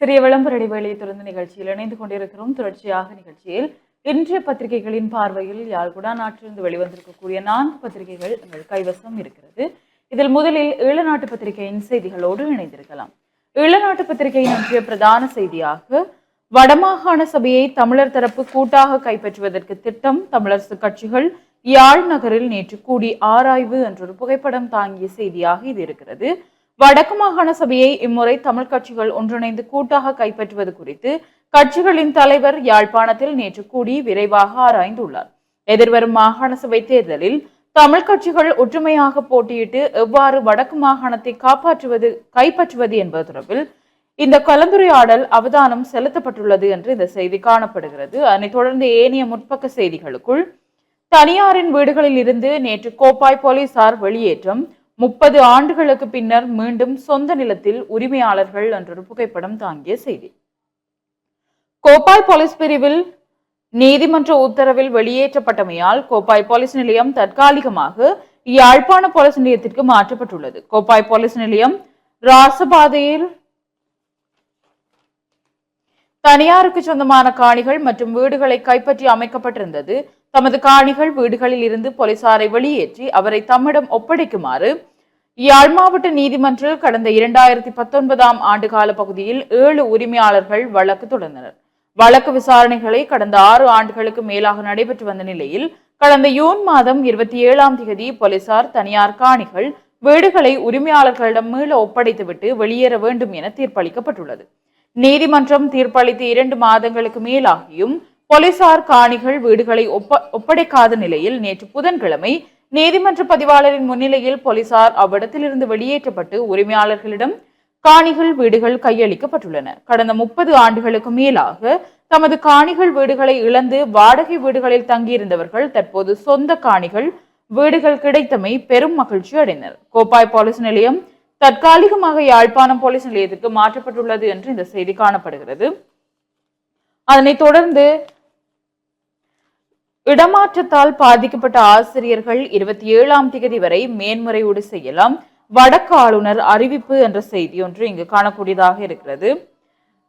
சிறிய விளம்பர இடைவேளையை தொடர்ந்து நிகழ்ச்சியில் இணைந்து கொண்டிருக்கிறோம். தொடர்ச்சியாக நிகழ்ச்சியில் இன்றைய பத்திரிகைகளின் பார்வையில் யாழ்குடா நாட்டிலிருந்து வெளிவந்திருக்கக்கூடிய நான்கு பத்திரிகைகள் எங்கள் கைவசம் இருக்கிறது. இதில் முதலில் ஈழநாட்டு பத்திரிகையின் செய்திகளோடு இணைந்திருக்கலாம். ஈழநாட்டு பத்திரிகையின் இன்றைய பிரதான செய்தியாக வடமாகாண சபையை தமிழர் தரப்பு கூட்டாக கைப்பற்றுவதற்கு திட்டம் தமிழரசு கட்சிகள் யாழ் நகரில் நேற்று கூடி ஆராய்வு என்றொரு புகைப்படம் தாங்கிய செய்தியாக இது இருக்கிறது. வடக்கு மாகாண சபையை இம்முறை தமிழ் கட்சிகள் ஒன்றிணைந்து கூட்டாக கைப்பற்றுவது குறித்து கட்சிகளின் தலைவர் யாழ்ப்பாணத்தில் நேற்று கூடி விரைவாக ஆராய்ந்துள்ளார். எதிர்வரும் மாகாண சபை தேர்தலில் தமிழ் கட்சிகள் ஒற்றுமையாக போட்டியிட்டு எவ்வாறு வடக்கு மாகாணத்தை காப்பாற்றுவது கைப்பற்றுவது என்பது தொடர்பில் இந்த கலந்துரையாடல் அவதானம் செலுத்தப்பட்டுள்ளது என்று இந்த செய்தி காணப்படுகிறது. அதனைத் தொடர்ந்து ஏனைய முற்பக்க செய்திகளுக்குள் தனியாரின் வீடுகளில் இருந்து நேற்று கோப்பாய் போலீசார் வெளியேற்றம் முப்பது ஆண்டுகளுக்கு பின்னர் மீண்டும் சொந்த நிலத்தில் உரிமையாளர்கள் என்றொரு புகைப்படம் தாங்கிய செய்தி. கோப்பாய் போலீஸ் பிரிவில் நீதிமன்ற உத்தரவில் வெளியேற்றப்பட்டமையால் கோப்பாய் போலீஸ் நிலையம் தற்காலிகமாக யாழ்ப்பாண போலீஸ் நிலையத்திற்கு மாற்றப்பட்டுள்ளது. கோப்பாய் போலீஸ் நிலையம் ராசபாதையில் தனியாருக்கு சொந்தமான காணிகள் மற்றும் வீடுகளை கைப்பற்றி அமைக்கப்பட்டிருந்தது. தமது காணிகள் வீடுகளில் இருந்து போலீசாரை வெளியேற்றி அவரை தம்மிடம் ஒப்படைக்குமாறு யாழ் மாவட்ட நீதிமன்றில் கடந்த இரண்டாயிரத்தி பத்தொன்பதாம் ஆண்டு கால பகுதியில் ஏழு உரிமையாளர்கள் வழக்கு தொடர்ந்தனர். வழக்கு விசாரணைகளை கடந்த ஆறு ஆண்டுகளுக்கு மேலாக நடைபெற்று வந்த நிலையில் கடந்த ஜூன் மாதம் இருபத்தி ஏழாம் தேதி போலீசார் தனியார் காணிகள் வீடுகளை உரிமையாளர்களிடம் மீள ஒப்படைத்துவிட்டு வெளியேற வேண்டும் என தீர்ப்பளிக்கப்பட்டுள்ளது. நீதிமன்றம் தீர்ப்பளித்து இரண்டு மாதங்களுக்கு மேலாகியும் போலீசார் காணிகள் வீடுகளை ஒப்ப ஒப்படைக்காத நிலையில் நேற்று புதன்கிழமை நீதிமன்ற பதிவாளரின் முன்னிலையில் போலீசார் அவ்விடத்திலிருந்து வெளியேற்றப்பட்டு உரிமையாளர்களிடம் காணிகள் வீடுகள் கையளிக்கப்பட்டுள்ளன. கடந்த முப்பது ஆண்டுகளுக்கு மேலாக தமது காணிகள் வீடுகளை இழந்து வாடகை வீடுகளில் தங்கியிருந்தவர்கள் தற்போது சொந்த காணிகள் வீடுகள் கிடைத்தமை பெரும் மகிழ்ச்சி அடைந்தனர். கோப்பாய் போலீஸ் நிலையம் தற்காலிகமாக யாழ்ப்பாணம் போலீஸ் நிலையத்திற்கு மாற்றப்பட்டுள்ளது என்று இந்த செய்தி காணப்படுகிறது. அதனைத் தொடர்ந்து இடமாற்றத்தால் பாதிக்கப்பட்ட ஆசிரியர்கள் இருபத்தி ஏழாம் தேதி வரை மேன்முறையீடு செய்யலாம். வடக்கு ஆளுநர் அறிவிப்பு என்ற செய்தி ஒன்று இங்கு காணக்கூடியதாக இருக்கிறது.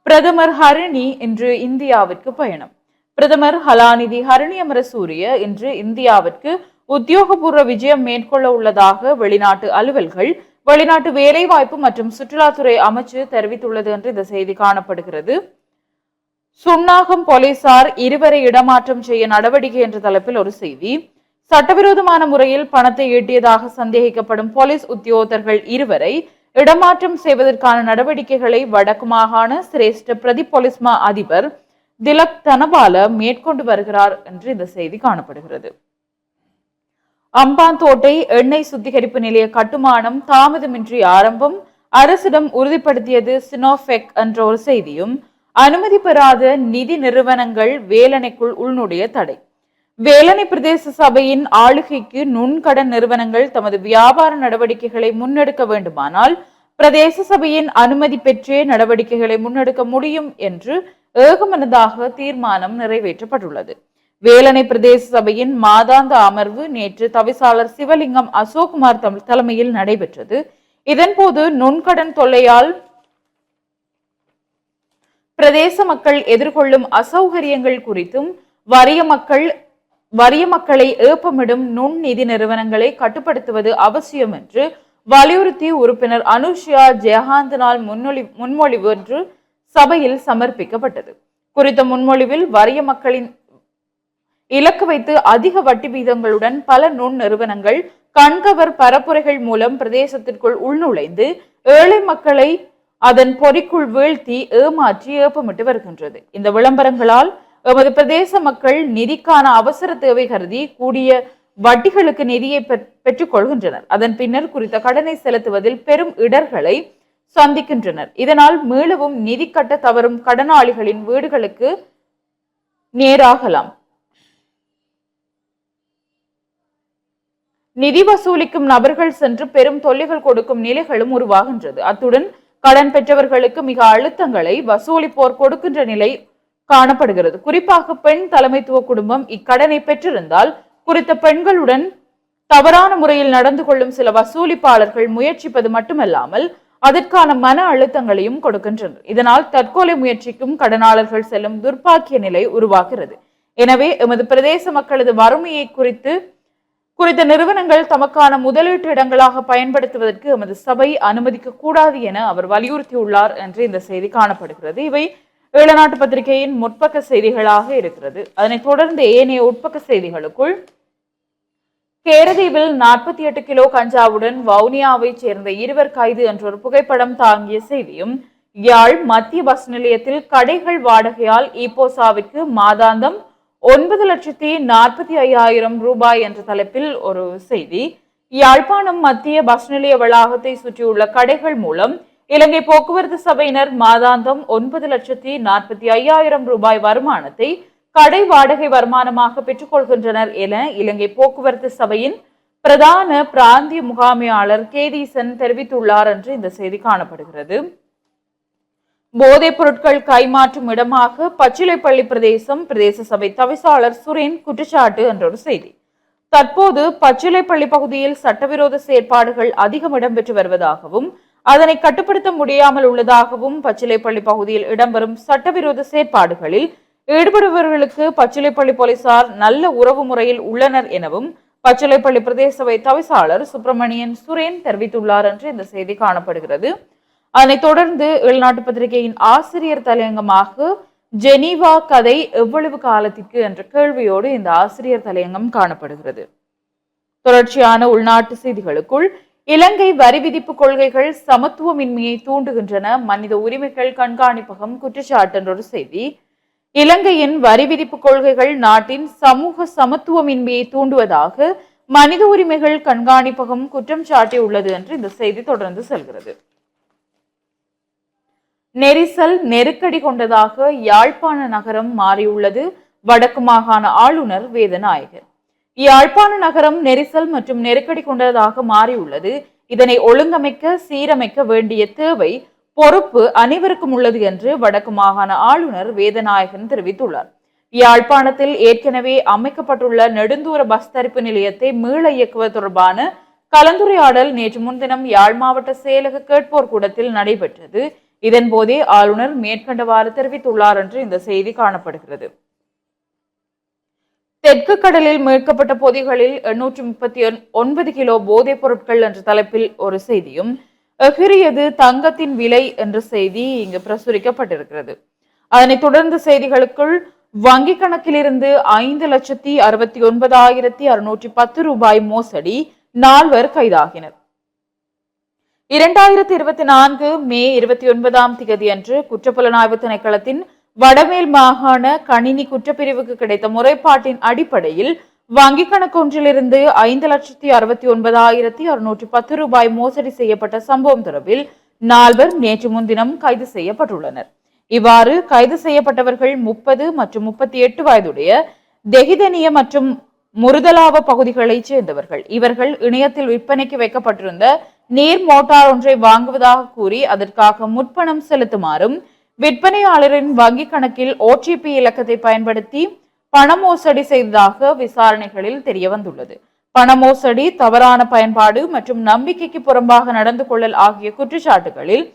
பிரதமர் ஹரிணி இன்று இந்தியாவிற்கு பயணம். பிரதமர் ஹலாநிதி ஹரிணி அமரசூரிய இன்று இந்தியாவிற்கு உத்தியோகபூர்வ விஜயம் மேற்கொள்ள உள்ளதாக வெளிநாட்டு அலுவல்கள் வெளிநாட்டு வேலைவாய்ப்பு மற்றும் சுற்றுலாத்துறை அமைச்சு தெரிவித்துள்ளது என்று இந்த செய்தி காணப்படுகிறது. சுன்னாகம் போலீசார் இருவரை இடமாற்றம் செய்ய நடவடிக்கை என்ற தலைப்பில் ஒரு செய்தி. சட்டவிரோதமான முறையில் பணத்தை ஈட்டியதாக சந்தேகிக்கப்படும் போலீஸ் உத்தியோகத்தர்கள் இருவரை இடமாற்றம் செய்வதற்கான நடவடிக்கைகளை வடக்கு மாகாண சிரேஷ்ட பிரதி போலீஸ் மா அதிபர் திலக் தனபால மேற்கொண்டு வருகிறார் என்று இந்த செய்தி காணப்படுகிறது. அம்பாந்தோட்டை எண்ணெய் சுத்திகரிப்பு நிலைய கட்டுமானம் தாமதமின்றி ஆரம்பம் அரசிடம் உறுதிப்படுத்தியது சினோஃபெக் என்ற ஒரு செய்தியும் அனுமதி பெறாத நிதி நிறுவனங்கள் வேலனைக்குள் உள்நுடைய தடை. வேலனை பிரதேச சபையின் ஆளுகைக்கு நுண்கடன் நிறுவனங்கள் தமது வியாபார நடவடிக்கைகளை முன்னெடுக்க வேண்டுமானால் பிரதேச சபையின் அனுமதி பெற்றே நடவடிக்கைகளை முன்னெடுக்க முடியும் என்று ஏகமனதாக தீர்மானம் நிறைவேற்றப்பட்டுள்ளது. வேலனை பிரதேச சபையின் மாதாந்த அமர்வு நேற்று தவிசாளர் சிவலிங்கம் அசோக்குமார் தலைமையில் நடைபெற்றது. இதன்போது நுண்கடன் தொல்லையால் பிரதேச மக்கள் எதிர்கொள்ளும் அசௌகரியங்கள் குறித்தும் வறிய மக்கள் வறிய மக்களை ஏப்பமிடும் நுண் நிதி நிறுவனங்களை கட்டுப்படுத்துவது அவசியம் என்று வலியுறுத்தி உறுப்பினர் அனுஷியா ஜெயகாந்தனால் முன்மொழி முன்மொழிவு என்று சபையில் சமர்ப்பிக்கப்பட்டது. குறித்த முன்மொழிவில் வறிய மக்களின் இலக்கு வைத்து அதிக வட்டி வீதங்களுடன் பல நுண் நிறுவனங்கள் கண்கவர் பரப்புரைகள் மூலம் பிரதேசத்திற்குள் உள்நுழைந்து ஏழை மக்களை அதன் பொறிக்குள் வீழ்த்தி ஏமாற்றி ஏப்பமிட்டு வருகின்றது. இந்த விளம்பரங்களால் எமது பிரதேச மக்கள் நிதிக்கான அவசர தேவை கருதி கூடிய வட்டிகளுக்கு நிதியை பெற்- பெற்றுக் கொள்கின்றனர் அதன் பின்னர் குறித்த கடனை செலுத்துவதில் பெரும் இடர்களை சந்திக்கின்றனர். இதனால் மீளவும் நிதி கட்ட தவறும் கடனாளிகளின் வீடுகளுக்கு நேராகலாம். நிதி வசூலிக்கும் நபர்கள் சென்று பெரும் தொல்லைகள் கொடுக்கும் நிலைகளும் உருவாகின்றது. அத்துடன் கடன் பெற்றவர்களுக்கு மிக அழுத்தங்களை வசூலிப்போர் கொடுக்கின்ற நிலை காணப்படுகிறது. குறிப்பாக பெண் தலைமைத்துவ குடும்பம் இக்கடனை பெற்றிருந்தால் குறித்த பெண்களுடன் தவறான முறையில் நடந்து கொள்ளும் சில வசூலிப்பாளர்கள் முயற்சிப்பது மட்டுமல்லாமல் அதற்கான மன அழுத்தங்களையும் கொடுக்கின்றனர் இதனால் தற்கொலை முயற்சிக்கும் கடனாளர்கள் செல்லும் துர்ப்பாக்கிய நிலை உருவாகிறது. எனவே எமது பிரதேச மக்களது வறுமையை குறித்து குறித்த நிறுவனங்கள் தமக்கான முதலீட்டு இடங்களாக பயன்படுத்துவதற்கு எமது சபை அனுமதிக்க கூடாது என அவர் வலியுறுத்தியுள்ளார் என்று இந்த செய்தி காணப்படுகிறது. இவை ஏழநாட்டு பத்திரிகையின் முற்பக்க செய்திகளாக இருக்கிறது. அதனைத் தொடர்ந்து ஏனைய உட்பக்க செய்திகளுக்குள் கேரதீவில் நாற்பத்தி எட்டு கிலோ கஞ்சாவுடன் வவுனியாவைச் சேர்ந்த இருவர் கைது என்ற ஒரு புகைப்படம் தாங்கிய செய்தியும் யாழ் மத்திய பஸ் நிலையத்தில் கடைகள் வாடகையால் இப்போசாவிற்கு மாதாந்தம் ஒன்பது லட்சத்தி நாற்பத்தி ஐயாயிரம் ரூபாய் என்ற தலைப்பில் ஒரு செய்தி. யாழ்ப்பாணம் மத்திய பஸ் நிலைய வளாகத்தை சுற்றியுள்ள கடைகள் மூலம் இலங்கை போக்குவரத்து சபையினர் மாதாந்தம் ஒன்பது லட்சத்தி நாற்பத்தி ஐயாயிரம் ரூபாய் வருமானத்தை கடை வாடகை வருமானமாக பெற்றுக்கொள்கின்றனர் என இலங்கை போக்குவரத்து சபையின் பிரதான பிராந்திய முகாமையாளர் கேதீசன் தெரிவித்துள்ளார் என்று இந்த செய்தி காணப்படுகிறது. போதைப் பொருட்கள் கைமாற்றும் இடமாக பச்சிலைப்பள்ளி பிரதேசம் பிரதேச சபை தவிசாளர் சுரேன் குற்றச்சாட்டு என்ற ஒரு செய்தி. தற்போது பச்சிலைப்பள்ளி பகுதியில் சட்டவிரோத செயற்பாடுகள் அதிகம் இடம்பெற்று வருவதாகவும் அதனை கட்டுப்படுத்த முடியாமல் உள்ளதாகவும் பச்சிலைப்பள்ளி பகுதியில் இடம்பெறும் சட்டவிரோத செயற்பாடுகளில் ஈடுபடுபவர்களுக்கு பச்சிலைப்பள்ளி போலீசார் நல்ல உறவு முறையில் உள்ளனர் எனவும் பச்சிலைப்பள்ளி பிரதேச சபை தவிசாளர் சுப்பிரமணியன் சுரேன் தெரிவித்துள்ளார் என்று இந்த செய்தி காணப்படுகிறது. அதனைத் தொடர்ந்து உள்நாட்டு பத்திரிகையின் ஆசிரியர் தலையங்கமாக ஜெனீவா கதை எவ்வளவு காலத்திற்கு என்ற கேள்வியோடு இந்த ஆசிரியர் தலையங்கம் காணப்படுகிறது. தொடர்ச்சியான உள்நாட்டு செய்திகளுக்குள் இலங்கை வரி விதிப்பு கொள்கைகள் சமத்துவமின்மையை தூண்டுகின்றன. மனித உரிமைகள் கண்காணிப்பகம் குற்றச்சாட்டு என்ற ஒரு செய்தி. இலங்கையின் வரி விதிப்பு கொள்கைகள் நாட்டின் சமூக சமத்துவமின்மையை தூண்டுவதாக மனித உரிமைகள் கண்காணிப்பகம் குற்றம் சாட்டியுள்ளது என்று இந்த செய்தி தொடர்ந்து செல்கிறது. நெரிசல் நெருக்கடி கொண்டதாக யாழ்ப்பாண நகரம் மாறியுள்ளது. வடக்கு மாகாண ஆளுநர் வேதநாயகர். யாழ்ப்பாண நகரம் நெரிசல் மற்றும் நெருக்கடி கொண்டதாக மாறியுள்ளது. இதனை ஒழுங்கமைக்க சீரமைக்க வேண்டிய தேவை பொறுப்பு அனைவருக்கும் உள்ளது என்று வடக்கு மாகாண ஆளுநர் வேதநாயகன் தெரிவித்துள்ளார். யாழ்ப்பாணத்தில் ஏற்கனவே அமைக்கப்பட்டுள்ள நெடுந்தூர பஸ் தரிப்பு நிலையத்தை மீள இயக்குவது தொடர்பான கலந்துரையாடல் நேற்று முன்தினம் யாழ் மாவட்ட செயலக கேட்போர் கூடத்தில் நடைபெற்றது. இதன் போதே ஆளுநர் மேற்கண்டவாறு தெரிவித்துள்ளார் என்று இந்த செய்தி காணப்படுகிறது. தெற்கு கடலில் மீட்கப்பட்ட பொதிகளில் எண்ணூற்றி முப்பத்தி ஒன்பது கிலோ போதைப் பொருட்கள் என்ற தலைப்பில் ஒரு செய்தியும் எகிரியது தங்கத்தின் விலை என்ற செய்தி இங்கு பிரசுரிக்கப்பட்டிருக்கிறது. அதனைத் தொடர்ந்து செய்திகளுக்குள் வங்கி கணக்கிலிருந்து ஐந்து லட்சத்தி அறுபத்தி ஒன்பதாயிரத்தி அறுநூற்றி பத்து ரூபாய் மோசடி நால்வர் கைதாகினர். இரண்டாயிரத்தி இருபத்தி நான்கு மே இருபத்தி ஒன்பதாம் திகதி அன்று குற்றப்புலனாய்வு திணைக்களத்தின் வடமேல் மாகாண கணினி குற்றப்பிரிவுக்கு கிடைத்த முறைப்பாட்டின் அடிப்படையில் வங்கி கணக்கொன்றிலிருந்து ஐந்து லட்சத்தி அறுபத்தி ஒன்பதாயிரத்தி அறுநூற்றி பத்து ரூபாய் மோசடி செய்யப்பட்ட சம்பவம் தொடர்பில் நால்வர் நேற்று முன்தினம் கைது செய்யப்பட்டுள்ளனர். இவ்வாறு கைது செய்யப்பட்டவர்கள் முப்பது மற்றும் முப்பத்தி எட்டு வயதுடைய தெஹிதனிய மற்றும் முருதலாவ பகுதிகளைச் சேர்ந்தவர்கள். இவர்கள் இணையத்தில் விற்பனைக்கு வைக்கப்பட்டிருந்த நீர் மோட்டார் ஒன்றை வாங்குவதாக கூறி அதற்காக முற்பணம் செலுத்துமாறும் விற்பனையாளரின் வங்கி கணக்கில் ஓடிபி இலக்கத்தை பயன்படுத்தி பண மோசடி செய்ததாக விசாரணைகளில் தெரிய வந்துள்ளது பண மோசடி தவறான பயன்பாடு மற்றும் நம்பிக்கைக்கு புறம்பாக நடந்து கொள்ளல் ஆகிய குற்றச்சாட்டுகளில்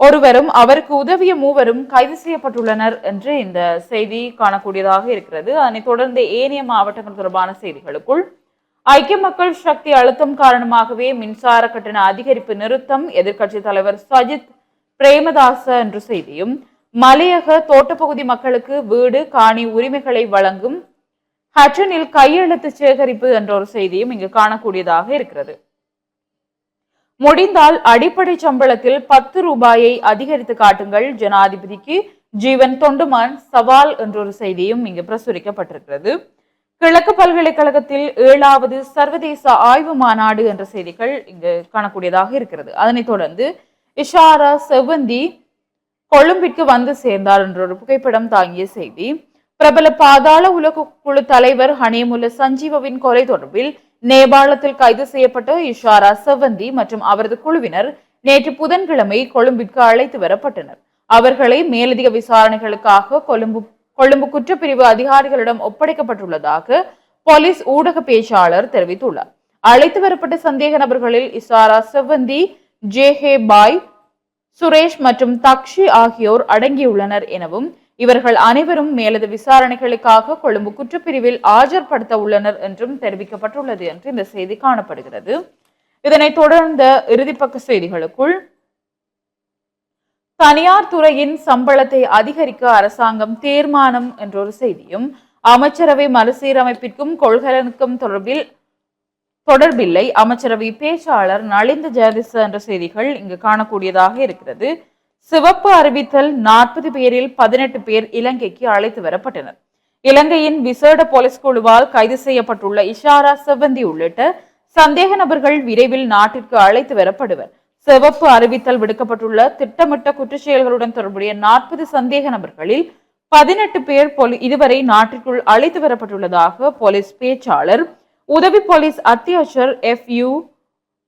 ஒருவரும் அவருக்கு உதவிய மூவரும் கைது செய்யப்பட்டுள்ளனர் என்று இந்த செய்தி காணக்கூடியதாக இருக்கிறது. அதனைத் தொடர்ந்து ஏனைய மாவட்டங்கள் தொடர்பான செய்திகளுக்குள் ஐக்கிய மக்கள் சக்தி அழுத்தம் காரணமாகவே மின்சார கட்டண அதிகரிப்பு நிறுத்தம் எதிர்க்கட்சி தலைவர் சஜித் பிரேமதாச என்ற செய்தியும் மலையக தோட்டப்பகுதி மக்களுக்கு வீடு காணி உரிமைகளை வழங்கும் ஹட்டனில் கையெழுத்து சேகரிப்பு என்ற ஒரு செய்தியும் இங்கு காணக்கூடியதாக இருக்கிறது. முடிந்தால் அடிப்படை சம்பளத்தில் பத்து ரூபாயை அதிகரித்து காட்டுங்கள். ஜனாதிபதிக்கு ஜீவன் தொண்டுமான் சவால் என்ற ஒரு செய்தியும் இங்கு பிரசுரிக்கப்பட்டிருக்கிறது. கிழக்கு பல்கலைக்கழகத்தில் ஏழாவது சர்வதேச ஆய்வு மாநாடு என்ற செய்திகள் இங்கு காணக்கூடியதாக இருக்கிறது. அதனைத் தொடர்ந்து இஷாரா செவ்வந்தி கொழும்பிற்கு வந்து சேர்ந்தார் என்ற ஒரு புகைப்படம் தாங்கிய செய்தி. பிரபல பாதாள உலக குழு தலைவர் ஹனேமுல்ல சஞ்சீவவின் கொலை தொடர்பில் நேபாளத்தில் கைது செய்யப்பட்ட இஷாரா செவ்வந்தி மற்றும் அவரது குழுவினர் நேற்று புதன்கிழமை கொழும்பிற்கு அழைத்து வரப்பட்டனர். அவர்களை மேலதிக விசாரணைகளுக்காக கொழும்பு கொழும்பு குற்றப்பிரிவு அதிகாரிகளிடம் ஒப்படைக்கப்பட்டுள்ளதாக போலீஸ் ஊடக பேச்சாளர் தெரிவித்துள்ளார். அழைத்து வரப்பட்ட சந்தேக நபர்களில் இசாரா செவ்வந்தி ஜேஹே பாய் சுரேஷ் மற்றும் தக்ஷி ஆகியோர் அடங்கியுள்ளனர் எனவும் இவர்கள் அனைவரும் மேலது விசாரணைகளுக்காக கொழும்பு குற்றப்பிரிவில் ஆஜர்படுத்த உள்ளனர் என்றும் தெரிவிக்கப்பட்டுள்ளது என்று இந்த செய்தி காணப்படுகிறது. இதனைத் தொடர்ந்த இறுதிப்பக்க செய்திகளுக்குள் தனியார் துறையின் சம்பளத்தை அதிகரிக்க அரசாங்கம் தீர்மானம் என்ற ஒரு செய்தியும் அமைச்சரவை மறுசீரமைப்பிற்கும் கொள்கலனுக்கும் தொடர்பில் தொடர்பில்லை. அமைச்சரவை பேச்சாளர் நலிந்த ஜெயதிச என்ற செய்திகள் இங்கு காணக்கூடியதாக இருக்கிறது. சிவப்பு அறிவித்தல் நாற்பது பேரில் பதினெட்டு பேர் இலங்கைக்கு அழைத்து வரப்பட்டனர். இலங்கையின் விசேட போலீஸ் குழுவால் கைது செய்யப்பட்டுள்ள இஷாரா செவ்வந்தி உள்ளிட்ட சந்தேக நபர்கள் விரைவில் நாட்டிற்கு அழைத்து வரப்படுவர். சிவப்பு அறிவித்தல் விடுக்கப்பட்டுள்ள திட்டமிட்ட குற்றச்செயல்களுடன் தொடர்புடைய நாற்பது சந்தேக நபர்களில் பதினெட்டு பேர் போலி இதுவரை நாட்டிற்குள் அழைத்து வரப்பட்டுள்ளதாக போலீஸ் பேச்சாளர் உதவி போலீஸ் அத்தியட்சர் எஃப். யூ.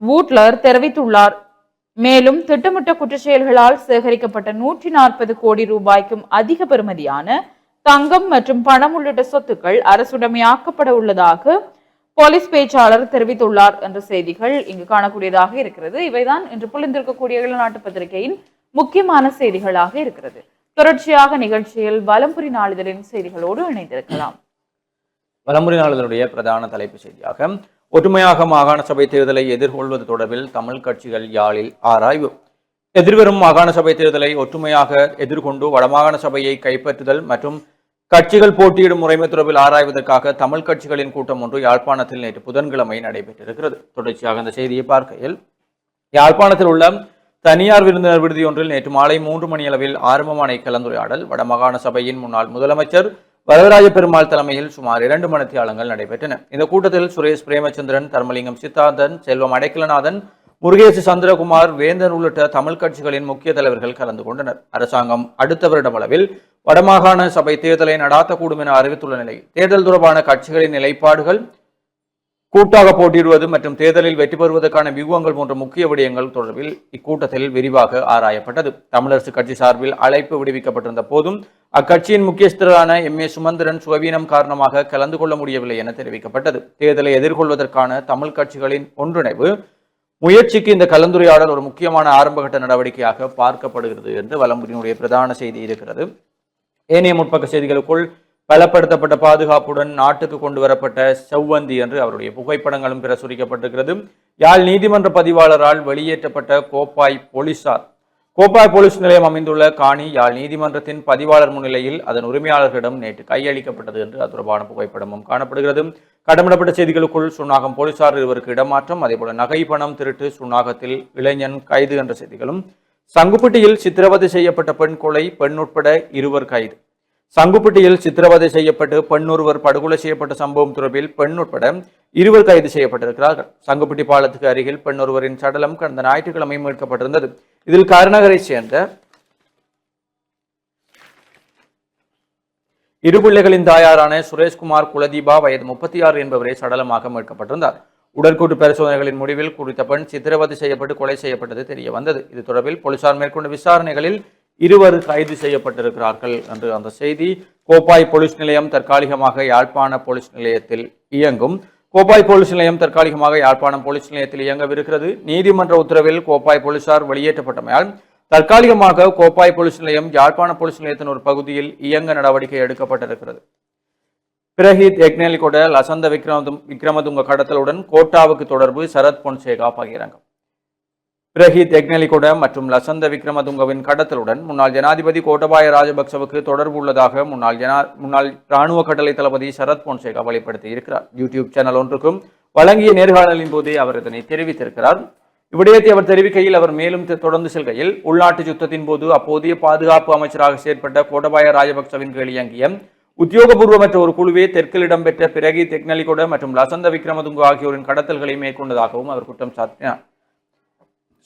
வூட்லர் தெரிவித்துள்ளார். மேலும் திட்டமிட்ட குற்றச்செயல்களால் சேகரிக்கப்பட்ட நூற்றி நாற்பது கோடி ரூபாய்க்கும் அதிக பெறுமதியான தங்கம் மற்றும் பணம் உள்ளிட்ட சொத்துக்கள் அரசுடைமையாக்கப்பட உள்ளதாக போலீஸ் பேச்சாளர் தெரிவித்துள்ளார் என்ற செய்திகள் இங்கு காணக்கூடியதாக இருக்கிறது. இவைதான் இன்று புலிந்திருக்கக்கூடிய நாட்டு பத்திரிகையின் முக்கியமான செய்திகளாக இருக்கிறது. தொடர்ச்சியாக நிகழ்ச்சியில் வலம்புரி நாளிதழின் செய்திகளோடு இணைந்திருக்கலாம். வலம்புரி நாளிதழுடைய பிரதான தலைப்பு செய்தியாக ஒற்றுமையாக மாகாண சபை தேர்தலை எதிர்கொள்வது தொடர்பில் தமிழ் கட்சிகள் யாழில் ஆராய்வு. எதிர்வரும் மாகாண சபை தேர்தலை ஒற்றுமையாக எதிர்கொண்டு வடமாகாண சபையை கைப்பற்றுதல் மற்றும் கட்சிகள் போட்டியிடும் முறைமை தொடர்பில் ஆராய்வதற்காக தமிழ் கட்சிகளின் கூட்டம் ஒன்று யாழ்ப்பாணத்தில் நேற்று புதன்கிழமை நடைபெற்றிருக்கிறது. தொடர்ச்சியாக இந்த செய்தியை பார்க்கையில் யாழ்ப்பாணத்தில் உள்ள தனியார் விருந்தினர் விடுதி ஒன்றில் நேற்று மாலை மூன்று மணியளவில் ஆரம்பமான கலந்துரையாடல் வடமாகாண சபையின் முன்னாள் முதலமைச்சர் வரதராஜ பெருமாள் தலைமையில் சுமார் இரண்டு மணித்தியாலங்கள் நடைபெற்றன. இந்த கூட்டத்தில் சுரேஷ் பிரேமச்சந்திரன் தர்மலிங்கம் சித்தார்த்தன் செல்வம் அடைக்கலநாதன் முருகேசு சந்திரகுமார் வேந்தன் உள்ளிட்ட தமிழ் கட்சிகளின் முக்கிய தலைவர்கள் கலந்து கொண்டனர். அரசாங்கம் அடுத்த வருடம் அளவில் வடமாகாண சபை தேர்தலை நடாத்தக்கூடும் என அறிவித்துள்ள நிலையில் தேர்தல் தொடர்பான கட்சிகளின் நிலைப்பாடுகள் கூட்டாக போட்டியிடுவது மற்றும் தேர்தலில் வெற்றி பெறுவதற்கான வியூகங்கள் போன்ற முக்கிய விடயங்கள் தொடர்பில் இக்கூட்டத்தில் விரிவாக ஆராயப்பட்டது. தமிழரசு கட்சி சார்பில் அழைப்பு விடுவிக்கப்பட்டிருந்த போதும் அக்கட்சியின் முக்கியஸ்தரான எம். ஏ. சுமந்திரன் சுவீனம் காரணமாக கலந்து கொள்ள முடியவில்லை என தெரிவிக்கப்பட்டது. தேர்தலை எதிர்கொள்வதற்கான தமிழ் கட்சிகளின் ஒன்றிணைவு முயற்சிக்கு இந்த கலந்துரையாடல் ஒரு முக்கியமான ஆரம்பகட்ட நடவடிக்கையாக பார்க்கப்படுகிறது என்று வலம்புரியினுடைய பிரதான செய்தி இருக்கிறது. ஏனைய முற்பக்க செய்திகளுக்குள் பலப்படுத்தப்பட்ட பாதுகாப்புடன் நாட்டுக்கு கொண்டு வரப்பட்ட செவ்வந்தி என்று அவருடைய புகைப்படங்களும் பிரசுரிக்கப்பட்டிருக்கிறது. யாழ் நீதிமன்ற பதிவாளரால் வெளியேற்றப்பட்ட கோப்பாய் போலீசார். கோப்பாய் போலீஸ் நிலையம் அமைந்துள்ள காணி யாழ் நீதிமன்றத்தின் பதிவாளர் முன்னிலையில் அதன் உரிமையாளர்களிடம் நேற்று கையளிக்கப்பட்டது என்று அது தொடர்பான புகைப்படமும் காணப்படுகிறது. கடமிடப்பட்ட செய்திகளுக்குள் சுன்னாகம் போலீசார் இருவருக்கு இடமாற்றம் அதேபோல நகை பணம் திருட்டு சுன்னாகத்தில் இளைஞன் கைது என்ற செய்திகளும் சங்குப்பட்டியில் சித்திரவதை செய்யப்பட்ட பெண் கொலை பெண் உட்பட இருவர் கைது. சங்குப்பட்டியில் சித்திரவதை செய்யப்பட்டு பெண் ஒருவர் படுகொலை செய்யப்பட்ட சம்பவம் தொடர்பில் பெண் உட்பட இருவர் கைது செய்யப்பட்டிருக்கிறார்கள். சங்குப்பட்டி பாலத்துக்கு அருகில் பெண் ஒருவரின் சடலம் கடந்த ஞாயிற்றுக்கிழமை மீட்கப்பட்டிருந்தது. இதில் கருநகரை சேர்ந்த இரு பிள்ளைகளின் தாயாரான சுரேஷ்குமார் குலதீபா வயது முப்பத்தி ஆறு என்பவரே சடலமாக மீட்கப்பட்டிருந்தார். உடற்கூட்டு பரிசோதனைகளின் முடிவில் குறித்த பெண் சித்திரவதை செய்யப்பட்டு கொலை செய்யப்பட்டது தெரிய வந்தது. இது தொடர்பில் போலீசார் மேற்கொண்ட விசாரணைகளில் இருவர் கைது செய்யப்பட்டிருக்கிறார்கள் என்று அந்த செய்தி கோப்பாய் போலீஸ் நிலையம் தற்காலிகமாக யாழ்ப்பாண போலீஸ் நிலையத்தில் இயங்கும். கோப்பாய் போலீஸ் நிலையம் தற்காலிகமாக யாழ்ப்பாணம் போலீஸ் நிலையத்தில் இயங்கவிருக்கிறது. நீதிமன்ற உத்தரவில் கோப்பாய் போலீசார் வெளியேற்றப்பட்டமையால் தற்காலிகமாக கோப்பாய் போலீஸ் நிலையம் யாழ்ப்பாண போலீஸ் நிலையத்தின் ஒரு பகுதியில் இயங்க நடவடிக்கை எடுக்கப்பட்டிருக்கிறது. பிரஹித் எக்னேலிகொட லசந்த விக்ரமதும் விக்ரமதுங்க கடத்தலுடன் கோட்டாவுக்கு தொடர்பு சரத் பொன்சேகா பகிரங்கம். பிரஹித் எக்னேலிகொட மற்றும் லசந்த விக்ரமதுங்கவின் கடத்தலுடன் முன்னாள் ஜனாதிபதி கோட்டபாய ராஜபக்சவுக்கு தொடர்பு உள்ளதாக முன்னாள் ஜனா முன்னாள் இராணுவ கட்டளை தளபதி சரத் பொன்சேகா வெளிப்படுத்தி இருக்கிறார். யூடியூப் சேனல் ஒன்றுக்கும் வழங்கிய நேர்காணலின் போதே அவர் இதனை தெரிவித்திருக்கிறார். இவ்விடயத்தை அவர் தெரிவிக்கையில் அவர் மேலும் தொடர்ந்து செல்கையில் உள்நாட்டு யுத்தத்தின் போது அப்போதைய பாதுகாப்பு அமைச்சராக செயற்பட்ட கோட்டபாய ராஜபக்சவின் கீழ் இயங்கிய உத்தியோகபூர்வமற்ற ஒரு குழுவே தெற்கில் இடம்பெற்ற பிறகி தெக்னலிகொட மற்றும் லசந்த விக்ரமதுங்கு ஆகியோரின் கடத்தல்களை மேற்கொண்டதாகவும் அவர் குற்றம் சாட்டினார்.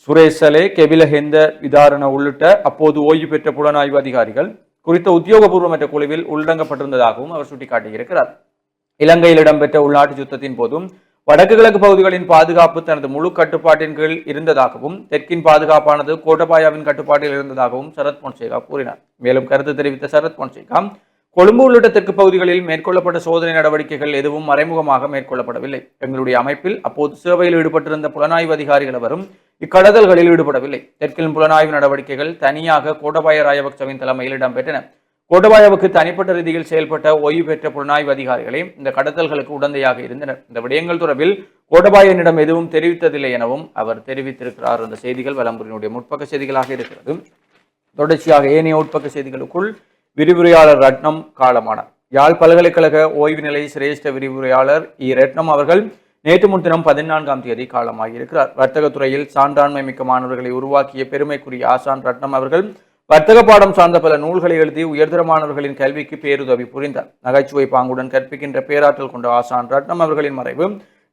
சுரேசலே கெபிலஹெந்த விதாரண உள்ளிட்ட அப்போது ஓய்வு பெற்ற புலனாய்வு அதிகாரிகள் குறித்த உத்தியோகபூர்வமற்ற குழுவில் உள்ளடங்கப்பட்டிருந்ததாகவும் அவர் சுட்டிக்காட்டியிருக்கிறார். இலங்கையில் இடம்பெற்ற உள்நாட்டு யுத்தத்தின் போதும் வடக்கு கிழக்கு பகுதிகளின் பாதுகாப்பு தனது முழு கட்டுப்பாட்டின் கீழ் இருந்ததாகவும் தெற்கின் பாதுகாப்பானது கோட்டபாயாவின் கட்டுப்பாட்டில் இருந்ததாகவும் சரத் பொன்சேகா கூறினார். மேலும் கருத்து தெரிவித்த சரத் பொன்சேகா கொழும்பு உள்ளிட்ட தெற்கு பகுதிகளில் மேற்கொள்ளப்பட்ட சோதனை நடவடிக்கைகள் எதுவும் மறைமுகமாக மேற்கொள்ளப்படவில்லை. எங்களுடைய அமைப்பில் அப்போது சேவையில் ஈடுபட்டிருந்த புலனாய்வு அதிகாரிகள் அவரும் இக்கடத்தல்களில் ஈடுபடவில்லை. தெற்கில் புலனாய்வு நடவடிக்கைகள் தனியாக கோட்டபாய ராஜபக்சவின் தலைமையில் இடம்பெற்றன. கோட்டபாயவுக்கு தனிப்பட்ட ரீதியில் செயல்பட்ட ஓய்வு பெற்ற புலனாய்வு அதிகாரிகளே இந்த கடத்தல்களுக்கு உடந்தையாக இருந்தனர். இந்த விடயங்கள் தொடர்பில் கோட்டபாயனிடம் எதுவும் தெரிவித்ததில்லை எனவும் அவர் தெரிவித்திருக்கிறார். அந்த செய்திகள் வலம்புரியினுடைய முற்பக்க செய்திகளாக இருக்கிறது. தொடர்ச்சியாக ஏனைய உட்பக்க செய்திகளுக்குள் விரிவுரையாளர் ரத்னம் காலமானார். யாழ் பல்கலைக்கழக ஓய்வு நிலை சிரேஷ்ட விரிவுரையாளர் இ. ரத்னம் அவர்கள் நேற்று முன்தினம் பதினான்காம் தேதி காலமாகியிருக்கிறார். வர்த்தகத்துறையில் சான்றாண்மை மிக்க மாணவர்களை உருவாக்கிய பெருமைக்குரிய ஆசான் ரத்னம் அவர்கள் வர்த்தக பாடம் சார்ந்த பல நூல்களை எழுதி உயர்தர மாணவர்களின் கல்விக்கு பேருதவி புரிந்தார். நகைச்சுவை பாங்குடன் கற்பிக்கின்ற பேராற்றல் கொண்ட ஆசான் ரத்னம் அவர்களின் மறைவு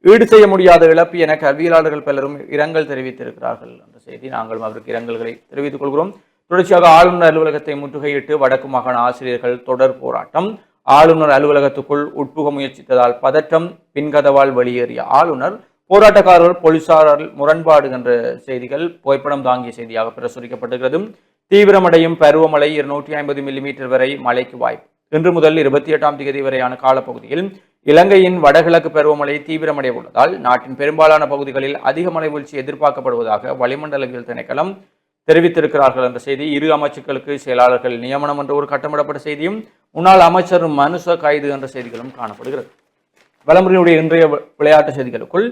ஈடு செய்ய முடியாத இழப்பு என கல்வியாளர்கள் பலரும் இரங்கல் தெரிவித்திருக்கிறார்கள். என்ற செய்தி நாங்களும் அவருக்கு இரங்கல்களை தெரிவித்துக் கொள்கிறோம். தொடர்ச்சியாக ஆளுநர் அலுவலகத்தை முற்றுகையிட்டு வடக்கு மாகாண ஆசிரியர்கள் தொடர் போராட்டம். ஆளுநர் அலுவலகத்துக்குள் உட்புக முயற்சித்ததால் பதற்றம் பின்கதவால் வெளியேறிய ஆளுநர் போராட்டக்காரர் போலீசாரால் முரண்பாடு என்ற செய்திகள் புகைப்படம் தாங்கிய செய்தியாக பிரசுரிக்கப்பட்டிருக்கிறது தீவிரமடையும் பருவமழை இருநூற்றி ஐம்பது மில்லிமீட்டர் வரை மழைக்கு வாய்ப்பு. இன்று முதல் இருபத்தி எட்டாம் தேதி வரையான காலப்பகுதியில் இலங்கையின் வடகிழக்கு பருவமழை தீவிரமடைய உள்ளதால் நாட்டின் பெரும்பாலான பகுதிகளில் அதிக மழை வீழ்ச்சி எதிர்பார்க்கப்படுவதாக வளிமண்டலவியல் திணைக்களம் தெரிவித்திருக்கிறார்கள் என்ற செய்தி. இரு அமைச்சுக்களுக்கு செயலாளர்கள் நியமனம் என்ற ஒரு கட்டமிடப்பட்ட செய்தியும் முன்னாள் அமைச்சர் மனுஷ கைது என்ற செய்திகளும் காணப்படுகிறது. வலமுறையுடைய இன்றைய விளையாட்டு செய்திகளுக்குள்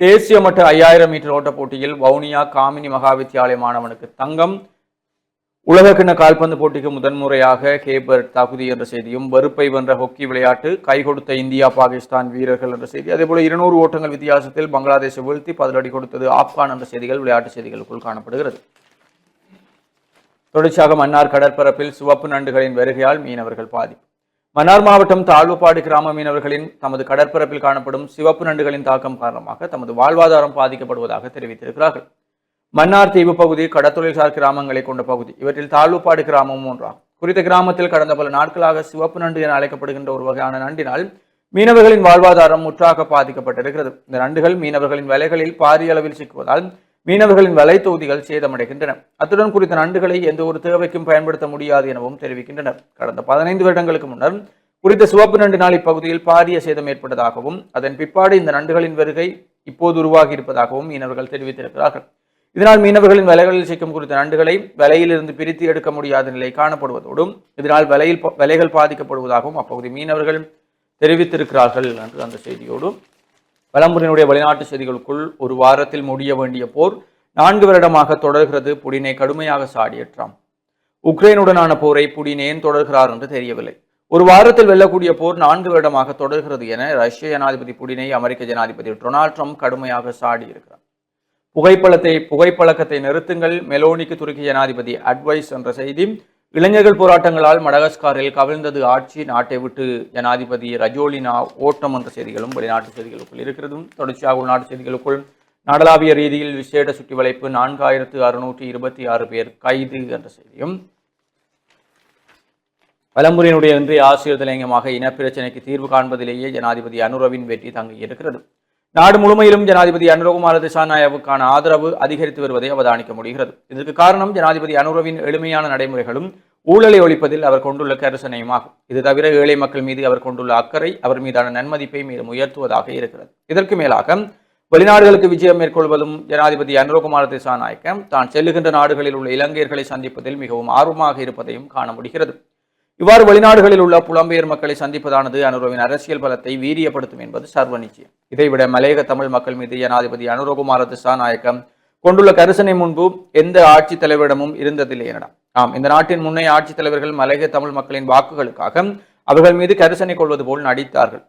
தேசிய மட்ட ஐயாயிரம் மீட்டர் ஓட்டப் போட்டியில் வவுனியா காமினி மகா வித்தியாலய மாணவனுக்கு தங்கம் உலகக்கிண கால்பந்து போட்டிக்கு முதன்முறையாக கேபர் தகுதி என்ற செய்தியும் வெறுப்பை வென்ற ஹொக்கி விளையாட்டு கை கொடுத்த இந்தியா பாகிஸ்தான் வீரர்கள் என்ற செய்தி அதேபோல இருநூறு ஓட்டங்கள் வித்தியாசத்தில் பங்களாதேஷை வீழ்த்தி பதிலடி கொடுத்தது ஆப்கான் என்ற செய்திகள் விளையாட்டு செய்திகளுக்குள் காணப்படுகிறது. தொடர்ச்சியாக மன்னார் கடற்பரப்பில் சிவப்பு நண்டுகளின் வருகையால் மீனவர்கள் பாதிப்பு மன்னார் மாவட்டம் தாழ்வுப்பாடு கிராம மீனவர்களின் தமது கடற்பரப்பில் காணப்படும் சிவப்பு நண்டுகளின் தாக்கம் காரணமாக தமது வாழ்வாதாரம் பாதிக்கப்படுவதாக தெரிவித்திருக்கிறார்கள். மன்னார் தீவு பகுதி கடத்தொழில்சார் கிராமங்களை கொண்ட பகுதி. இவற்றில் தாழ்வுப்பாடு கிராமமும் ஒன்றாகும் குறித்த கிராமத்தில் கடந்த பல நாட்களாக சிவப்பு நண்டு என அழைக்கப்படுகின்ற ஒரு வகையான நண்டினால் மீனவர்களின் வாழ்வாதாரம் முற்றாக பாதிக்கப்பட்டிருக்கிறது. இந்த நண்டுகள் மீனவர்களின் வலைகளில் பாரிய அளவில் சிக்குவதால் மீனவர்களின் வலை தொகுதிகள் சேதமடைகின்றன. அத்துடன் குறித்த நண்டுகளை எந்த ஒரு தேவைக்கும் பயன்படுத்த முடியாது எனவும் தெரிவிக்கின்றனர். கடந்த பதினைந்து வருடங்களுக்கு முன்னர் குறித்த சிவப்பு நண்டினால் இப்பகுதியில் பாரிய சேதம் ஏற்பட்டதாகவும் அதன் பிற்பாடு இந்த நண்டுகளின் வருகை இப்போது உருவாகி இருப்பதாகவும் மீனவர்கள் தெரிவித்திருக்கிறார்கள். இதனால் மீனவர்களின் வலைகளில் சிக்கும் குறித்த நண்டுகளை வலையிலிருந்து பிரித்து எடுக்க முடியாத நிலை காணப்படுவதோடும் இதனால் வலையில் வலைகள் பாதிக்கப்படுவதாகவும் அப்பகுதி மீனவர்கள் தெரிவித்திருக்கிறார்கள் என்று அந்த செய்தியோடு வலம்புரியினுடைய வெளிநாட்டு செய்திகளுக்குள் ஒரு வாரத்தில் முடிய வேண்டிய போர் நான்கு வருடமாக தொடர்கிறது. புடினை கடுமையாக சாடிய ட்ரம்ப் உக்ரைனுடனான போரை புடின் ஏன் தொடர்கிறார் என்று தெரியவில்லை. ஒரு வாரத்தில் வெல்லக்கூடிய போர் நான்கு வருடமாக தொடர்கிறது என ரஷ்ய ஜனாதிபதி புடினை அமெரிக்க ஜனாதிபதி டொனால்ட் ட்ரம்ப் கடுமையாக சாடியிருக்கிறார். புகைப்பழத்தை புகைப்பழக்கத்தை நிறுத்துங்கள். மெலோனிக்கு துருக்கி ஜனாதிபதி அட்வைஸ் என்ற செய்தி இளைஞர்கள் போராட்டங்களால் மடகஸ்காரில் கவிழ்ந்தது ஆட்சி நாட்டை விட்டு ஜனாதிபதி ரஜோலினா ஓட்டம் என்ற செய்திகளும் வெளிநாட்டு செய்திகளுக்குள் இருக்கிறதும். தொடர்ச்சியாக உள்நாட்டு செய்திகளுக்குள் நாடளாவிய ரீதியில் விசேட சுற்றி வளைப்பு நான்காயிரத்து அறுநூற்றி இருபத்தி ஆறு பேர் கைது என்ற செய்தியும். வலம்புரியினுடைய இன்றைய ஆசிரியர் தலையங்கமாக இனப்பிரச்சனைக்கு தீர்வு காண்பதிலேயே ஜனாதிபதி அனுரவின் வெற்றி தங்கியிருக்கிறது. நாடு முழுமையிலும் ஜனாதிபதி அனுரகுமார திசாநாயவுக்கான ஆதரவு அதிகரித்து வருவதை அவதானிக்க முடிகிறது. இதற்கு காரணம் ஜனாதிபதி அனுரவின் எளிமையான நடைமுறைகளும் ஊழலை ஒழிப்பதில் அவர் கொண்டுள்ள கரிசனையுமாகும். இது தவிர ஏழை மக்கள் மீது அவர் கொண்டுள்ள அக்கறை அவர் மீதான நன்மதிப்பை மேலும் உயர்த்துவதாக இருக்கிறது. இதற்கு மேலாக வெளிநாடுகளுக்கு விஜயம் மேற்கொள்வதும் ஜனாதிபதி அனுரகுமார திசாநாயக்க தான் செல்லுகின்ற நாடுகளில் உள்ள இலங்கையர்களை சந்திப்பதில் மிகவும் ஆர்வமாக இருப்பதையும் காண முடிகிறது. இவ்வாறு வெளிநாடுகளில் உள்ள புலம்பெயர் மக்களை சந்திப்பதானது அனுரவின் அரசியல் பலத்தை வீரியப்படுத்தும் என்பது சர்வ நிச்சயம். இதைவிட மலையக தமிழ் மக்கள் மீது ஜனாதிபதி அனுரகுமார திசாநாயக்கம் கொண்டுள்ள கரிசனை முன்பு எந்த ஆட்சித் தலைவரிடமும் இருந்ததில்லை எனலாம். ஆம் இந்த நாட்டின் முன்னைய ஆட்சித் தலைவர்கள் மலையக தமிழ் மக்களின் வாக்குகளுக்காக அவர்கள் மீது கரிசனை கொள்வது போல் நடித்தார்கள்.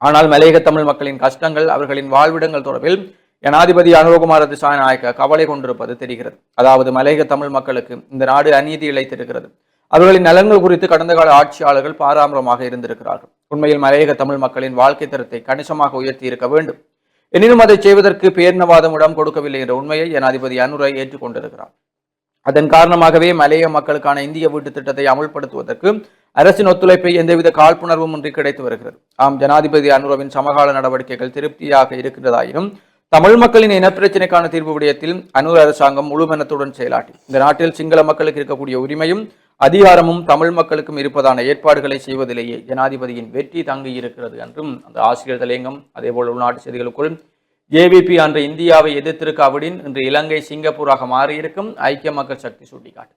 ஆனால் மலையக தமிழ் மக்களின் கஷ்டங்கள் அவர்களின் வாழ்விடங்கள் தொடர்பில் ஜனாதிபதி அனுரகுமார திசாநாயக்க கவலை கொண்டிருப்பது தெரிகிறது. அதாவது மலையக தமிழ் மக்களுக்கு இந்த நாடு அநீதி இழைத்திருக்கிறது. அவர்களின் நலன்கள் குறித்து கடந்த கால ஆட்சியாளர்கள் பாராமரமாக இருந்திருக்கிறார்கள். உண்மையில் மலையக தமிழ் மக்களின் வாழ்க்கை தரத்தை கணிசமாக உயர்த்தி இருக்க வேண்டும். எனினும் அதை செய்வதற்கு பேரினவாதம் இடம் கொடுக்கவில்லை என்ற உண்மையை ஜனாதிபதி அனுரை ஏற்றுக்கொண்டிருக்கிறார். அதன் காரணமாகவே மலைய மக்களுக்கான இந்திய வீட்டு திட்டத்தை அமுல்படுத்துவதற்கு அரசின் ஒத்துழைப்பை எந்தவித காழ்ப்புணர்வும் இன்றி கிடைத்து வருகிறது. ஆம் ஜனாதிபதி அனுரவின் சமகால நடவடிக்கைகள் திருப்தியாக இருக்கின்றதாயினும் தமிழ் மக்களின் இனப்பிரச்சினைக்கான தீர்வு விடயத்தில் அனுர் அரசாங்கம் முழுமனத்துடன் செயலாற்றி. இந்த நாட்டில் சிங்கள மக்களுக்கு இருக்கக்கூடிய உரிமையும் அதிகாரமும் தமிழ் மக்களுக்கும் இருப்பதான ஏற்பாடுகளை செய்வதிலேயே ஜனாதிபதியின் வெற்றி தங்கி இருக்கிறது என்றும் அந்த ஆசிரியர் தலையங்கம் அதேபோல் உள்நாட்டு செய்திகளுக்குள் ஜேவிபி அன்று இந்தியாவை எதிர்த்திருக்காவிடின் இன்று இலங்கை சிங்கப்பூராக மாறியிருக்கும் ஐக்கிய மக்கள் சக்தி சுட்டிக்காட்டு.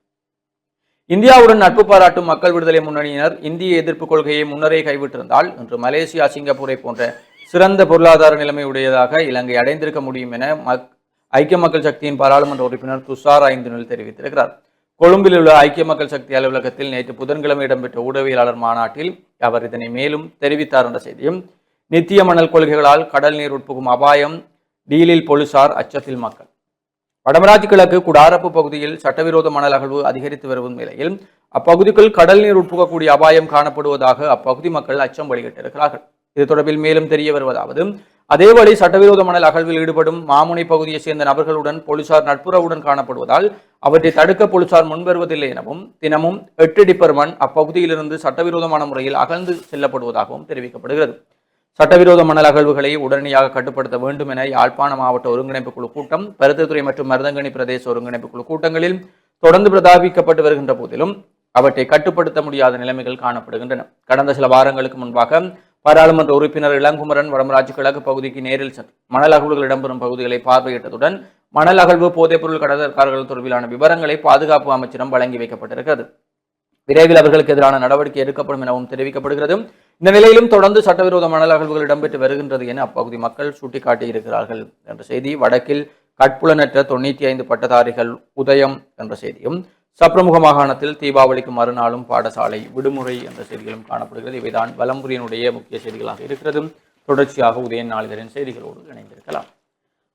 இந்தியாவுடன் நட்பு பாராட்டும் மக்கள் விடுதலை முன்னணியினர் இந்திய எதிர்ப்பு கொள்கையை முன்னரே கைவிட்டிருந்தால் இன்று மலேசியா சிங்கப்பூரை போன்ற சிறந்த பொருளாதார நிலைமையுடையதாக இலங்கை அடைந்திருக்க முடியும் என மக் ஐக்கிய மக்கள் சக்தியின் பாராளுமன்ற உறுப்பினர் துஷார் ஐந்துனில் தெரிவித்திருக்கிறார். கொழும்பில் உள்ள ஐக்கிய மக்கள் சக்தி அலுவலகத்தில் நேற்று புதன்கிழமை இடம்பெற்ற ஊடகவியலாளர் மாநாட்டில் அவர் இதனை மேலும் தெரிவித்தார் என்ற செய்தியும் நித்திய மணல் கொள்கைகளால் கடல் நீர் உட்புகும் அபாயம் டீலில் போலீசார் அச்சத்தில் மக்கள். வடமராட்சி கிழக்கு குடாரப்பு பகுதியில் சட்டவிரோத மணல் அகழ்வு அதிகரித்து வரும் நிலையில் அப்பகுதிக்குள் கடல் நீர் உட்புகக்கூடிய அபாயம் காணப்படுவதாக அப்பகுதி மக்கள் அச்சம் வெளியிட்டிருக்கிறார்கள். இது தொடர்பில் மேலும் தெரிய வருவதாவது அதேவழி சட்டவிரோத மணல் அகழ்வில் ஈடுபடும் மாமுனை பகுதியைச் சேர்ந்த நபர்களுடன் போலீசார் நட்புறவுடன் காணப்படுவதால் அவற்றை தடுக்க போலீசார் முன்வருவதில்லை எனவும் தினமும் எட்டு டிப்பர் மண் அப்பகுதியிலிருந்து சட்டவிரோதமான முறையில் அகழ்ந்து செல்லப்படுவதாகவும் தெரிவிக்கப்படுகிறது. சட்டவிரோத மணல் அகழ்வுகளை உடனடியாக கட்டுப்படுத்த வேண்டும் என யாழ்ப்பாண மாவட்ட ஒருங்கிணைப்பு குழு கூட்டம் பருத்தித்துறை மற்றும் மருதங்கனி பிரதேச ஒருங்கிணைப்பு குழு கூட்டங்களில் தொடர்ந்து பிரதாபிக்கப்பட்டு வருகின்ற போதிலும் அவற்றை கட்டுப்படுத்த முடியாத நிலைமைகள் காணப்படுகின்றன. கடந்த சில வாரங்களுக்கு முன்பாக பாராளுமன்ற உறுப்பினர் இளங்குமரன் வடமராட்சி கிழக்கு பகுதிக்கு நேரில் சென்று மணல் அகழ்வுகள் இடம்பெறும் பகுதிகளை பார்வையிட்டதுடன் மணல் அகழ்வு போதைப்பொருள் கடற்காரர்கள் தொடர்பிலான விவரங்களை பாதுகாப்பு அமைச்சிடம் வழங்கி வைக்கப்பட்டிருக்கிறது. விரைவில் அவர்களுக்கு எதிரான நடவடிக்கை எடுக்கப்படும் எனவும் தெரிவிக்கப்படுகிறது. இந்த நிலையிலும் தொடர்ந்து சட்டவிரோத மணல் அகழ்வுகள் இடம்பெற்று வருகின்றது என அப்பகுதி மக்கள் சுட்டிக்காட்டியிருக்கிறார்கள் என்ற செய்தி. வடக்கில் கட்புலனற்ற தொண்ணூற்றி ஐந்து பட்டதாரிகள் உதயம் என்ற செய்தியும் சப்ரமுக மாகாணத்தில் தீபாவளிக்கு மறுநாளும் பாடசாலை விடுமுறை என்ற செய்திகளும் காணப்படுகிறது. இவைதான் வலம்புரியினுடைய முக்கிய செய்திகளாக இருக்கிறது தொடர்ச்சியாக உதயன் நாளிதழின் செய்திகளோடு இணைந்திருக்கலாம்.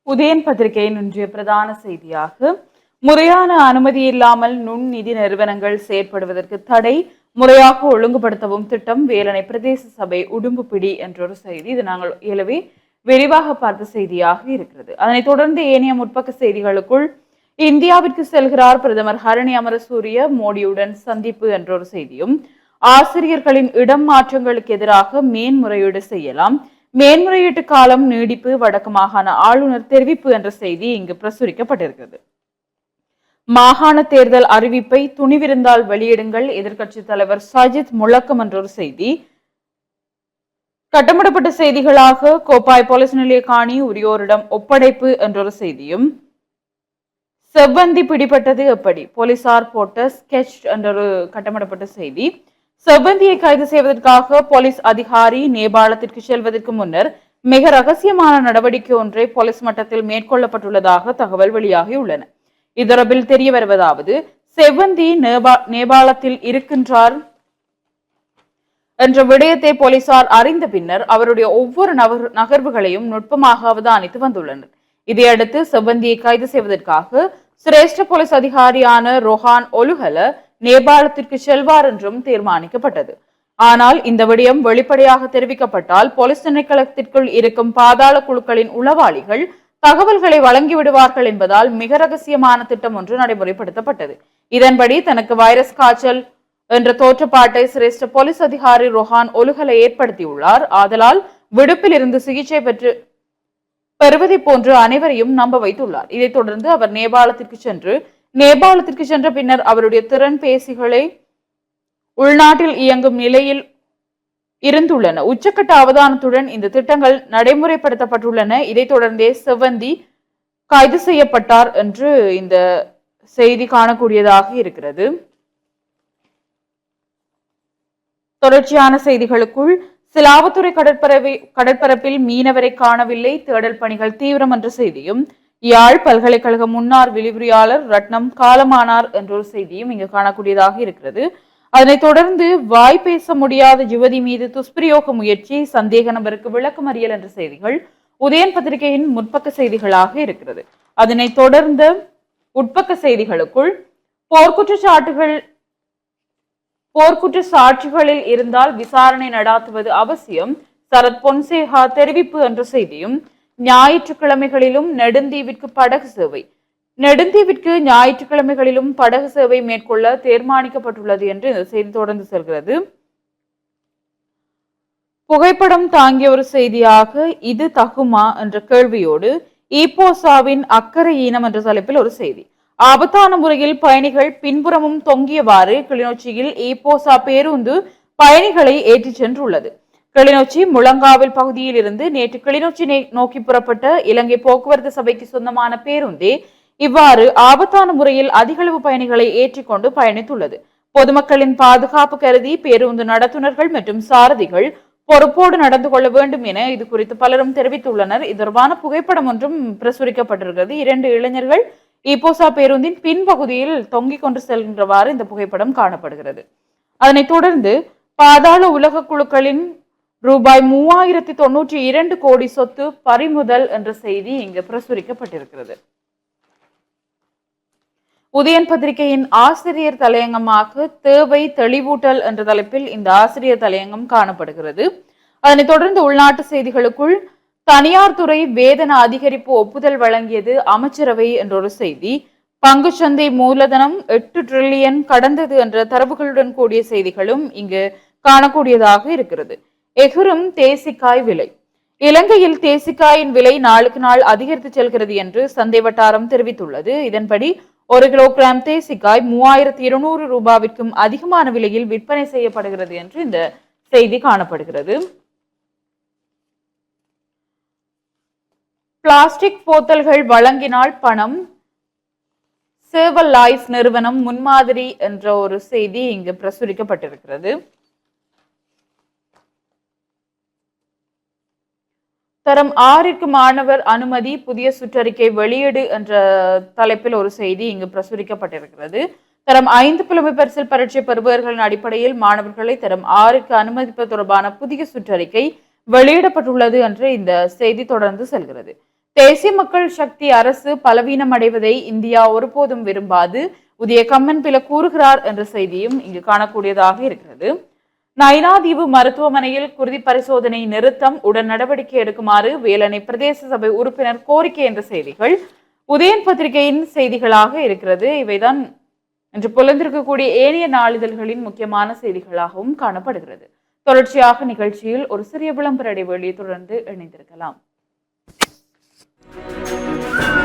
உதயன் பத்திரிகையின் இன்றைய பிரதான செய்தியாக முறையான அனுமதி இல்லாமல் நுண் நிதி நிறுவனங்கள் செயற்படுவதற்கு தடை முறையாக ஒழுங்குபடுத்தவும் திட்டம் வேலனை பிரதேச சபை உடும்புப்பிடி என்ற ஒரு செய்தி. இது நாங்கள் இயலவே விரிவாக பார்த்த செய்தியாக இருக்கிறது. அதனைத் தொடர்ந்து ஏனைய முற்பக்க செய்திகளுக்குள் இந்தியாவிற்கு செல்கிறார் பிரதமர் ஹரணி அமரசூரிய மோடியுடன் சந்திப்பு என்ற ஒரு செய்தியும் ஆசிரியர்களின் இடம் மாற்றங்களுக்கு எதிராக மேன்முறையீடு செய்யலாம். மேன்முறையீட்டு காலம் நீடிப்பு வடக்கு மாகாண ஆளுநர் தெரிவிப்பு என்ற செய்தி இங்கு பிரசுரிக்கப்பட்டிருக்கிறது. மாகாண தேர்தல் அறிவிப்பை துணிவிருந்தால் வெளியிடுங்கள். எதிர்க்கட்சி தலைவர் சஜித் முழக்கம் என்ற ஒரு செய்தி. கட்டமிடப்பட்ட செய்திகளாக கோப்பாய் போலீஸ் நிலைய காணி உரியோரிடம் ஒப்படைப்பு என்ற ஒரு செய்தியும் செவ்வந்தி பிடிபட்டது எப்படி? போலீசார் போட்ட ஸ்கெச் என்ற ஒரு கட்டமிடப்பட்ட செய்தி. செவ்வந்தியை கைது செய்வதற்காக போலீஸ் அதிகாரி நேபாளத்திற்கு செல்வதற்கு முன்னர் மிக ரகசியமான நடவடிக்கை ஒன்றை போலீஸ் மட்டத்தில் மேற்கொள்ளப்பட்டுள்ளதாக தகவல் வெளியாகியுள்ளன இதொடர்பில் தெரிய வருவதாவது செவ்வந்தி நேபா நேபாளத்தில் இருக்கின்றார் என்ற விடயத்தை போலீசார் அறிந்த பின்னர் அவருடைய ஒவ்வொரு நகர்வுகளையும் நுட்பமாக அவதானித்து வந்துள்ளனர். இதையடுத்து செவ்வந்தியை கைது செய்வதற்காக சிரேஷ்ட போலீஸ் அதிகாரியான ரொஹான் ஒலுகல நேபாளத்திற்கு செல்வார் என்றும் தீர்மானிக்கப்பட்டது. ஆனால் இந்த விடயம் வெளிப்படையாக தெரிவிக்கப்பட்டால் போலீஸ் திணைக்களத்திற்குள் இருக்கும் பாதாள குழுக்களின் உளவாளிகள் தகவல்களை வழங்கிவிடுவார்கள் என்பதால் மிக ரகசியமான திட்டம் ஒன்று நடைமுறைப்படுத்தப்பட்டது. இதன்படி தனக்கு வைரஸ் காய்ச்சல் என்ற தோற்றப்பாட்டை சிரேஷ்ட போலீஸ் அதிகாரி ரொஹான் ஒலுகலை ஏற்படுத்தியுள்ளார். ஆதலால் விடுப்பில் இருந்து சிகிச்சை பெற்று பெறுவதை போன்று அனைவரையும் நம்ப வைத்துள்ளார். இதைத் தொடர்ந்து அவர் நேபாளத்திற்கு சென்று நேபாளத்திற்கு சென்ற பின்னர் அவருடைய திறன் பேசிகளை உள்நாட்டில் இயங்கும் நிலையில் இருந்துள்ளன. உச்சக்கட்ட அவதானத்துடன் இந்த திட்டங்கள் நடைமுறைப்படுத்தப்பட்டுள்ளன. இதைத் தொடர்ந்தே செவ்வந்தி கைது செய்யப்பட்டார் என்று இந்த செய்தி காணக்கூடியதாக இருக்கிறது. தொடர்ச்சியான செய்திகளுக்குள் சிலாபத்துறை கடற்பரவை கடற்பரப்பில் மீனவரை காணவில்லை. தேடல் பணிகள் தீவிரம் என்ற செய்தியும் யாழ் பல்கலைக்கழக முன்னாள் விரிவுரையாளர் ரத்னம் காலமானார் என்ற ஒரு செய்தியும் இங்கு காணக்கூடியதாக இருக்கிறது. அதனைத் தொடர்ந்து வாய் பேச முடியாத யுவதி மீது துஷ்பிரயோக முயற்சி சந்தேக நபருக்கு விளக்கம் அறியல் என்ற செய்திகள் உதயன் பத்திரிகையின் முற்பக்க செய்திகளாக இருக்கிறது. அதனைத் தொடர்ந்த உட்பக்க செய்திகளுக்குள் போர்க்குற்றச்சாட்டுகள் போர்க்குற்ற சாட்சிகளில் இருந்தால் விசாரணை நடாத்துவது அவசியம். சரத் பொன்சேகா தெரிவிப்பு என்ற செய்தியும் ஞாயிற்றுக்கிழமைகளிலும் நெடுந்தீவிற்கு படகு சேவை. நெடுந்தீவிற்கு ஞாயிற்றுக்கிழமைகளிலும் படகு சேவை மேற்கொள்ள தீர்மானிக்கப்பட்டுள்ளது என்று இந்த செய்தி தொடர்ந்து செல்கிறது. புகைப்படம் தாங்கிய ஒரு செய்தியாக இது தகுமா என்ற கேள்வியோடு ஈப்போசாவின் அக்கறை ஈனம் என்ற தலைப்பில் ஒரு செய்தி. ஆபத்தான முறையில் பயணிகள் பின்புறமும் தொங்கியவாறு கிளிநொச்சியில் ஈப்போசா பேருந்து பயணிகளை ஏற்றிச் சென்றுள்ளது. கிளிநொச்சி முழங்காவில் பகுதியில் இருந்து நேற்று கிளிநொச்சி நோக்கி புறப்பட்ட இலங்கை போக்குவரத்து சபைக்கு சொந்தமான பேருந்தே இவ்வாறு ஆபத்தான முறையில் அதிகளவு பயணிகளை ஏற்றிக்கொண்டு பயணித்துள்ளது. பொதுமக்களின் பாதுகாப்பு கருதி பேருந்து நடத்துனர்கள் மற்றும் சாரதிகள் பொறுப்போடு நடந்து கொள்ள வேண்டும் என இது குறித்து பலரும் தெரிவித்துள்ளனர். இது தொடர்பான புகைப்படம் ஒன்றும் பிரசுரிக்கப்பட்டிருக்கிறது. இரண்டு இளைஞர்கள் இப்போசா பேருந்தின் பின்பகுதியில் தொங்கிக் கொண்டு செல்கின்றவாறு இந்த புகைப்படம் காணப்படுகிறது. அதனைத் தொடர்ந்து பாதாள உலக குழுக்களின் ரூபாய் மூவாயிரத்தி தொண்ணூற்றி இரண்டு கோடி சொத்து பறிமுதல் என்ற செய்தி இங்கு பிரசுரிக்கப்பட்டிருக்கிறது. உதயன் பத்திரிகையின் ஆசிரியர் தலையங்கமாக தேவை தெளிவூட்டல் என்ற தலைப்பில் இந்த ஆசிரியர் தலையங்கம் காணப்படுகிறது. அதனைத் தொடர்ந்து உள்நாட்டு செய்திகளுக்குள் தனியார் துறை வேதன அதிகரிப்பு ஒப்புதல் வழங்கியது அமைச்சரவை என்ற ஒரு செய்தி. பங்குச்சந்தை மூலதனம் எட்டு டிரில்லியன் கடந்தது என்ற தரவுகளுடன் கூடிய செய்திகளும் இங்கு காணக்கூடியதாக இருக்கிறது. எகுரும் தேசிக்காய் விலை. இலங்கையில் தேசிக்காயின் விலை நாளுக்கு நாள் அதிகரித்து செல்கிறது என்று சந்தை வட்டாரம் தெரிவித்துள்ளது. இதன்படி ஒரு கிலோகிராம் தேசிக்காய் மூவாயிரத்தி இருநூறு ரூபாவிற்கும் அதிகமான விலையில் விற்பனை செய்யப்படுகிறது என்று இந்த செய்தி காணப்படுகிறது. பிளாஸ்டிக் போத்தல்கள் வழங்கினால் பணம். சேவல் லைஃப் நிறுவனம் முன்மாதிரி என்ற ஒரு செய்தி இங்கு பிரசுரிக்கப்பட்டிருக்கிறது. தரம் ஆறிற்கு மாணவர் அனுமதி புதிய சுற்றறிக்கை வெளியீடு என்ற தலைப்பில் ஒரு செய்தி இங்கு பிரசுரிக்கப்பட்டிருக்கிறது. தரம் ஐந்து புலமை பரிசில் பரீட்சை பெறுபவர்களின் அடிப்படையில் மாணவர்களை தரம் ஆறுக்கு அனுமதிப்பது தொடர்பான புதிய சுற்றறிக்கை வெளியிடப்பட்டுள்ளது என்று இந்த செய்தி தொடர்ந்து செல்கிறது. தேசிய மக்கள் சக்தி அரசு பலவீனம் அடைவதை இந்தியா ஒருபோதும் விரும்பாது. உதய கம்மன் பில கூறுகிறார் என்ற செய்தியும் இங்கு காணக்கூடியதாக இருக்கிறது. நயினாதீவு மருத்துவமனையில் குருதி பரிசோதனை நிறுத்தம் உடன் நடவடிக்கை எடுக்குமாறு வேலணை பிரதேச சபை உறுப்பினர் கோரிக்கை என்ற செய்திகள். உதயன் பத்திரிகையின் செய்திகளாக இருக்கிறது. இவைதான் இன்று புலந்திருக்கக்கூடிய ஏனைய நாளிதழ்களின் முக்கியமான செய்திகளாகவும் காணப்படுகிறது. தொடர்ச்சியாக நிகழ்ச்சியில் ஒரு சிறிய விளம்பர இடைவெளியை தொடர்ந்து இணைந்திருக்கலாம். thank you